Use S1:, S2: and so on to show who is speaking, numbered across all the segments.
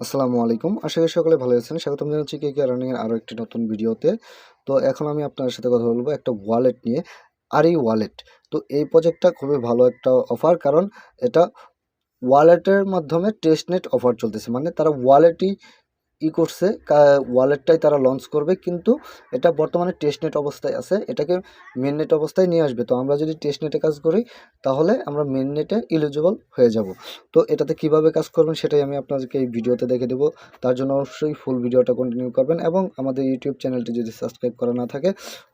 S1: আসসালামু আলাইকুম। আশা করি সকলে ভালো আছেন। স্বাগতম জানাচ্ছি কে কে রানিংয়ের আরও একটি নতুন ভিডিওতে। তো এখন আমি আপনার সাথে কথা বলব একটা ওয়ালেট নিয়ে আর এই ওয়ালেট তো এই প্রজেক্টটা খুবই ভালো একটা অফার কারণ এটা ওয়ালেটের মাধ্যমে টেস্টনেট অফার চলতেছে। মানে তারা ওয়ালেটই ই করছে ওয়ালেটটাই তারা লঞ্চ করবে, কিন্তু এটা বর্তমানে টেস্টনেট অবস্থায় আছে, এটাকে মেননেট অবস্থায় নিয়ে আসবে। তো আমরা যদি টেস্টনেটে কাজ করি, তাহলে আমরা মেননেটে ইলিজিবল হয়ে যাব। তো এটাতে কীভাবে কাজ করবেন সেটাই আমি আপনাদেরকে এই ভিডিওতে দেখে দেবো। তার জন্য অবশ্যই ফুল ভিডিওটা কন্টিনিউ করবেন এবং আমাদের ইউটিউব চ্যানেলটি যদি সাবস্ক্রাইব করা না থাকে,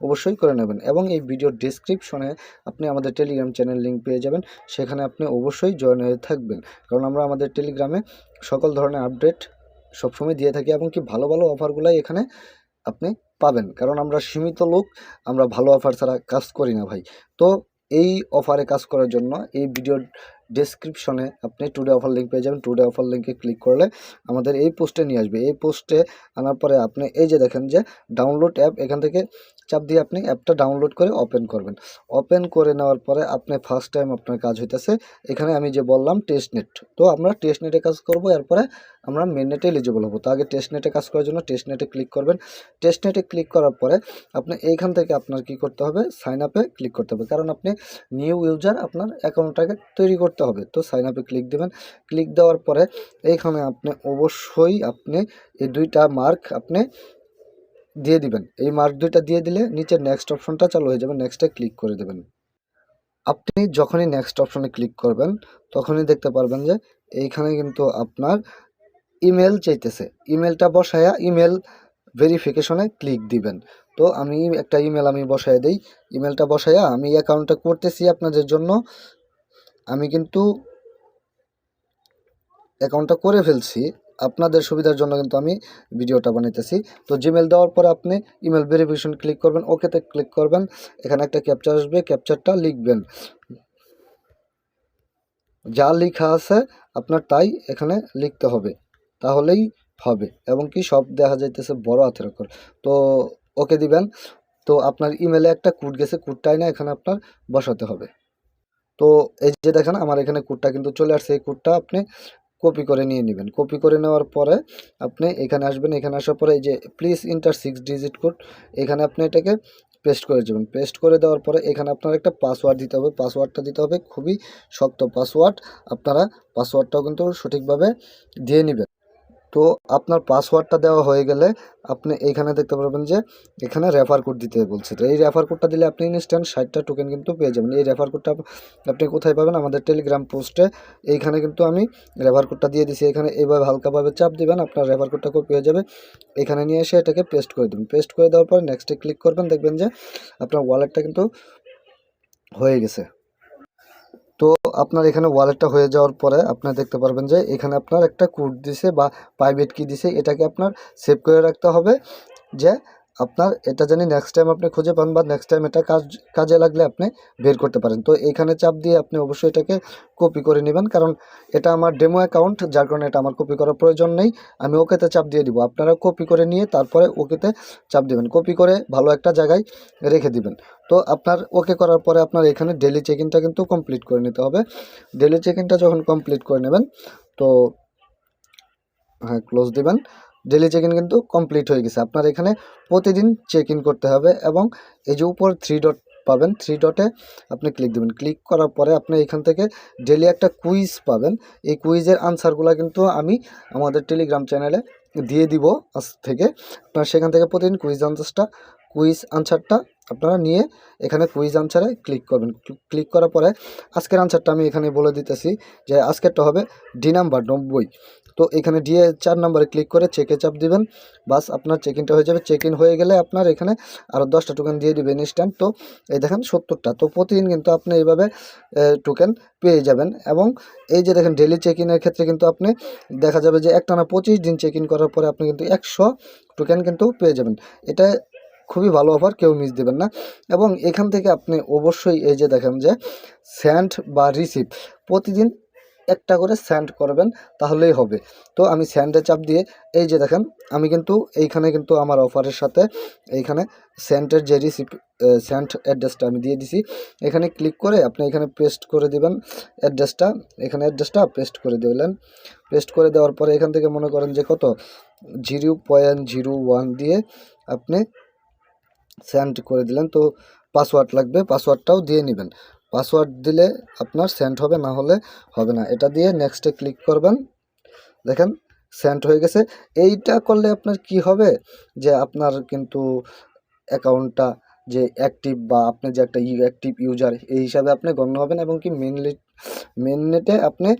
S1: অবশ্যই করে নেবেন। এবং এই ভিডিওর ডিসক্রিপশনে আপনি আমাদের টেলিগ্রাম চ্যানেল লিঙ্ক পেয়ে যাবেন, সেখানে আপনি অবশ্যই জয়েন হয়ে থাকবেন। কারণ আমরা আমাদের টেলিগ্রামে সকল ধরনের আপডেট সবসময় দিয়ে থাকি এবং কি ভালো ভালো অফারগুলাই এখানে আপনি পাবেন। কারণ আমরা সীমিত লোক, আমরা ভালো অফার ছাড়া কাজ করি না ভাই। তো এই অফারে কাজ করার জন্য এই ভিডিও ডেসক্রিপশনে আপনি টুডে অফার লিঙ্ক পেয়ে যাবেন। টুডে অফার লিঙ্কে ক্লিক করলে আমাদের এই পোস্টে নিয়ে আসবে। এই পোস্টে আনার পরে আপনি এই যে দেখেন যে ডাউনলোড অ্যাপ এখান থেকে চাপ দিয়ে আপনি অ্যাপটা ডাউনলোড করে ওপেন করবেন। ওপেন করে নেওয়ার পরে আপনি ফার্স্ট টাইম আপনার কাজ হইতেছে, এখানে আমি যে বললাম টেস্ট নেট তো আমরা টেস্ট নেটে কাজ করব, এরপরে আমরা মেন নেটে এলিজিবল হব। তো আগে টেস্ট নেটে কাজ করার জন্য টেস্ট নেটে ক্লিক করবেন। টেস্ট নেটে ক্লিক করার পরে আপনি এইখান থেকে আপনার কি করতে হবে? সাইন আপে ক্লিক করতে হবে। কারণ আপনি নিউ ইউজার আপনার অ্যাকাউন্টটাকে তৈরি করতে হবে। তো সাইন আপে ক্লিক দেবেন। ক্লিক দেওয়ার পরে এইখানে আপনি অবশ্যই আপনি এই দুইটা মার্ক আপনি দিয়ে দিবেন। এই মার্ক দুইটা দিয়ে দিলে নিচে নেক্সট অপশনটা চালু হয়ে যাবে। নেক্সটে ক্লিক করে দেবেন। আপনি যখনই নেক্সট অপশনে ক্লিক করবেন, তখনই দেখতে পারবেন যে এইখানে কিন্তু আপনার ইমেল চাইতেছে। ইমেলটা বসায়া ইমেল ভেরিফিকেশনে ক্লিক দিবেন। তো আমি একটা ইমেল আমি বসায় দিই। ইমেলটা বসায়া আমি অ্যাকাউন্টটা করতেছি আপনাদের জন্য। আমি কিন্তু অ্যাকাউন্টটা করে ফেলছি। আপনাদের সুবিধার জন্য কিন্তু আমি ভিডিওটা বানাইতেছি। তো জিমেল দেওয়ার পরে আপনি ইমেল ভেরিফিকেশন ক্লিক করবেন ওকেতে ক্লিক করবেন। এখানে একটা ক্যাপচার আসবে ক্যাপচারটা লিখবেন। যা লেখা আছে আপনার তাই এখানে লিখতে হবে। তাহলেই হবে, এবং কি সব দেখা যাইতেছে বড় হাতের অক্ষর তো ওকে দিবেন। তো আপনার ইমেলে একটা কোড গেছে কোডটাই না এখানে আপনার বসাতে হবে। তো এই যে দেখেন, আমার এখানে কোডটা কিন্তু চলে আসছে। এই কোডটা আপনি কপি করে নিয়ে নেবেন। কপি করে নেওয়ার পরে আপনি এখানে আসবেন। এখানে আসার পরে এই যে please enter six digit code এখানে আপনি এটাকে পেস্ট করে দেবেন। পেস্ট করে দেওয়ার পরে এখানে আপনার একটা পাসওয়ার্ড দিতে হবে। পাসওয়ার্ডটা দিতে হবে খুবই শক্ত পাসওয়ার্ড আপনারা পাসওয়ার্ডটাও কিন্তু সঠিকভাবে দিয়ে নেবেন। তো আপনার পাসওয়ার্ডটা দেওয়া হয়ে গেলে আপনি এইখানে দেখতে পারবেন যে এখানে রেফার কোড দিতে বলছে। তো এই রেফার কোডটা দিলে আপনি ইনস্ট্যান্ট ষাটটা টোকেন কিন্তু পেয়ে যাবেন। এই রেফার কোডটা আপনি কোথায় পাবেন? আমাদের টেলিগ্রাম পোস্টে এইখানে কিন্তু আমি রেফার কোডটা দিয়ে দিছি। এখানে এইভাবে হালকাভাবে চাপ দিবেন, আপনার রেফার কোডটা কপি হয়ে যাবে। এখানে নিয়ে এসে এটাকে পেস্ট করে দেবেন। পেস্ট করে দেওয়ার পর নেক্সটে ক্লিক করবেন, দেখবেন যে আপনার ওয়ালেটটা কিন্তু হয়ে গেছে। তো আপনার এখানে ওয়ালেটটা হয়ে যাওয়ার পরে আপনার দেখতে পারবেন যে এখানে আপনার একটা কোড দিছে বা প্রাইভেট কি দিছে, এটাকে আপনার সেভ করে রাখতে হবে যে আপনার এটা জানি নেক্সট টাইম আপনি খুঁজে পান বা নেক্সট টাইম এটা কাজ, কাজে লাগলে আপনি বের করতে পারেন। তো এইখানে চাপ দিয়ে আপনি অবশ্যই এটাকে কপি করে নেবেন, কারণ এটা আমার ডেমো অ্যাকাউন্ট যার কারণে এটা আমার কপি করার প্রয়োজন নেই। আমি ওকেতে চাপ দিয়ে দিব। আপনারা কপি করে নিয়ে তারপরে ওকেতে চাপ দিবেন। কপি করে ভালো একটা জায়গায় রেখে দিবেন। তো আপনার ওকে করার পরে আপনার এখানে ডেলি চেক ইনটা কিন্তু কমপ্লিট করে নিতে হবে। ডেলি চেক ইনটা যখন কমপ্লিট করে নেবেন, তো হ্যাঁ ক্লোজ দিবেন। ডেলি চেক ইন কিন্তু কমপ্লিট হয়ে গেছে। আপনার এখানে প্রতিদিন চেক ইন করতে হবে এবং এই যে উপর থ্রি ডট পাবেন থ্রি ডটে আপনি ক্লিক দেবেন। ক্লিক করার পরে আপনি এখান থেকে ডেলি একটা কুইজ পাবেন। এই কুইজের আনসারগুলো কিন্তু আমি আমাদের টেলিগ্রাম চ্যানেলে দিয়ে দিব আজ থেকে। আপনার সেখান থেকে প্রতিদিন কুইজ আনসারটা কুইজ আনসারটা আপনারা নিয়ে এখানে কুইজ আনসারে ক্লিক করবেন। ক্লিক করার পরে আজকের আনসারটা আমি এখানে বলে দিতেছি যে আজকেরটা হবে ডি নাম্বার নব্বই তো এখানে ডিএ চার নম্বরে ক্লিক করে চেকে চাপ দিবেন। বাস আপনার চেক ইনটা হয়ে যাবে। চেক ইন হয়ে গেলে আপনার এখানে আরও দশটা টোকেন দিয়ে দিবেন ইনস্ট্যান্ট তো এই দেখেন সত্তরটা। তো প্রতিদিন কিন্তু আপনি এইভাবে টোকেন পেয়ে যাবেন। এবং এই যে দেখেন ডেলি চেক ইনের ক্ষেত্রে কিন্তু আপনি দেখা যাবে যে একটানা পঁচিশ দিন চেক ইন করার পরে আপনি কিন্তু একশো টোকেন কিন্তু পেয়ে যাবেন। এটা খুবই ভালো অফার কেউ মিস দেবেন না। এবং এখান থেকে আপনি অবশ্যই এই যে দেখেন যে স্যান্ড বা রিসিভ প্রতিদিন একটা করে স্যান্ড করবেন, তাহলেই হবে। তো আমি স্যান্ডে চাপ দিয়ে, এই যে দেখেন, আমি কিন্তু এইখানে কিন্তু আমার অফারের সাথে এইখানে স্যান্ডের যে রিসিপ স্যান্ড অ্যাড্রেসটা আমি দিয়ে দিছি। এখানে ক্লিক করে আপনি এখানে পেস্ট করে দিবেন অ্যাড্রেসটা এখানে অ্যাড্রেসটা পেস্ট করে দিলেন। পেস্ট করে দেওয়ার পরে এখান থেকে মনে করেন যে কত? জিরো পয়েন্ট জিরো ওয়ান দিয়ে আপনি সেন্ড করে দিলেন। তো পাসওয়ার্ড লাগবে পাসওয়ার্ডটাও দিয়ে নেবেন। পাসওয়ার্ড দিলে আপনার সেন্ড হবে, না হলে হবে না। এটা দিয়ে নেক্সটে ক্লিক করবেন। দেখেন সেন্ড হয়ে গেছে। এইটা করলে আপনার কি হবে? যে আপনার কিন্তু অ্যাকাউন্টটা যে অ্যাক্টিভ বা আপনি যে একটা অ্যাক্টিভ ইউজার এই হিসাবে আপনি গণ্য হবেন এবং কি মেনলি মেন নেটে আপনি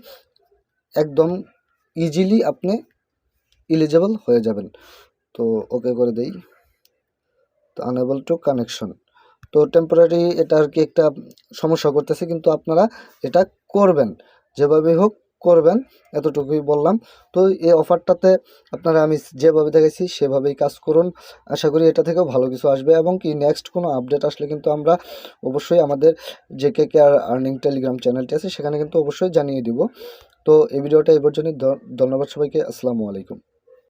S1: একদম ইজিলি আপনি ইলিজেবল হয়ে যাবেন। তো ওকে করে দেই। তো আনএবল টু কানেকশন তো টেম্পোরারি এটা আর কি একটা সমস্যা করতেছে, কিন্তু আপনারা এটা করবেন, যেভাবে হোক করবেন, এতটুকুই বললাম। তো এই অফারটাতে আপনারা আমি যেভাবে দেখেছি সেভাবেই কাজ করুন। আশা করি এটা থেকেও ভালো কিছু আসবে এবং কি নেক্সট কোনো আপডেট আসলে কিন্তু আমরা অবশ্যই আমাদের যে কে কে আর আর্নিং টেলিগ্রাম চ্যানেলটি আছে, সেখানে কিন্তু অবশ্যই জানিয়ে দিব। তো এই ভিডিওটা এই পর্যন্তই। ধ- ধন্যবাদ সবাইকে। আসসালামু আলাইকুম।